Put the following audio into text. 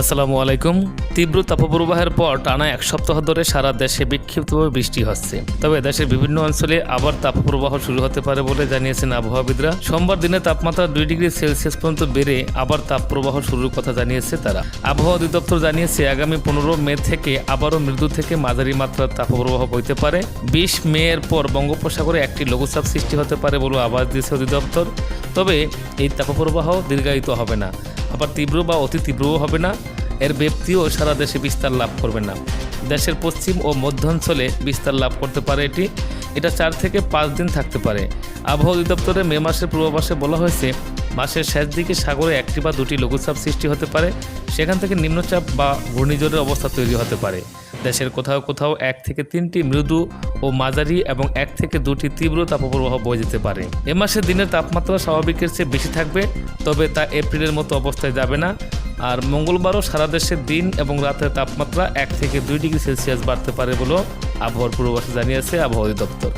আসসালামু আলাইকুম। তীব্র তাপপ্রবাহের পর টানা এক সপ্তাহ ধরে সারা দেশে বিক্ষিপ্তভাবে বৃষ্টি হচ্ছে। তবে দেশের বিভিন্ন অঞ্চলে আবার তাপপ্রবাহ শুরু হতে পারে বলে জানিয়েছেন আবহাওয়াবিদরা। সোমবার দিনে তাপমাত্রা দুই ডিগ্রি সেলসিয়াস পর্যন্ত বেড়ে আবার তাপপ্রবাহ শুরুর কথা জানিয়েছে তারা। আবহাওয়া অধিদপ্তর জানিয়েছে, আগামী পনেরো মে থেকে আবারও মৃদু থেকে মাঝারি মাত্রার তাপপ্রবাহ বইতে পারে। বিশ মে এর পর বঙ্গোপসাগরে একটি লঘুচাপ সৃষ্টি হতে পারে বলে আবাস দিয়েছে অধিদপ্তর। তবে এই তাপপ্রবাহ দীর্ঘায়িত হবে না। আবার তীব্র বা অতি তীব্রও হবে না। এর ব্যাপ্তিও সারা দেশে বিস্তার লাভ করবে না। দেশের পশ্চিম ও মধ্যাঞ্চলে বিস্তার লাভ করতে পারে এটি। এটা চার থেকে পাঁচ দিন থাকতে পারে। আবহাওয়া অধিদপ্তরের মে মাসের পূর্বাভাসে বলা হয়েছে, মাসের শেষ দিকে সাগরে একটি বা দুটি লঘুচাপ সৃষ্টি হতে পারে। সেখান থেকে নিম্নচাপ বা ঘূর্ণিঝড়ের অবস্থা তৈরি হতে পারে। দেশের কোথাও কোথাও এক থেকে তিনটি মৃদু ও মাঝারি এবং এক থেকে দুটি তীব্র তাপপ্রবাহ বয়ে যেতে পারে। এ মাসে দিনের তাপমাত্রা স্বাভাবিকের চেয়ে বেশি থাকবে, তবে তা এপ্রিলের মতো অবস্থায় যাবে না। আর মঙ্গলবারও সারা দেশে দিন এবং রাতের তাপমাত্রা এক থেকে দুই ডিগ্রি সেলসিয়াস বাড়তে পারে বলেও আবহাওয়ার পূর্বাভাসে জানিয়েছে আবহাওয়া অধিদপ্তর।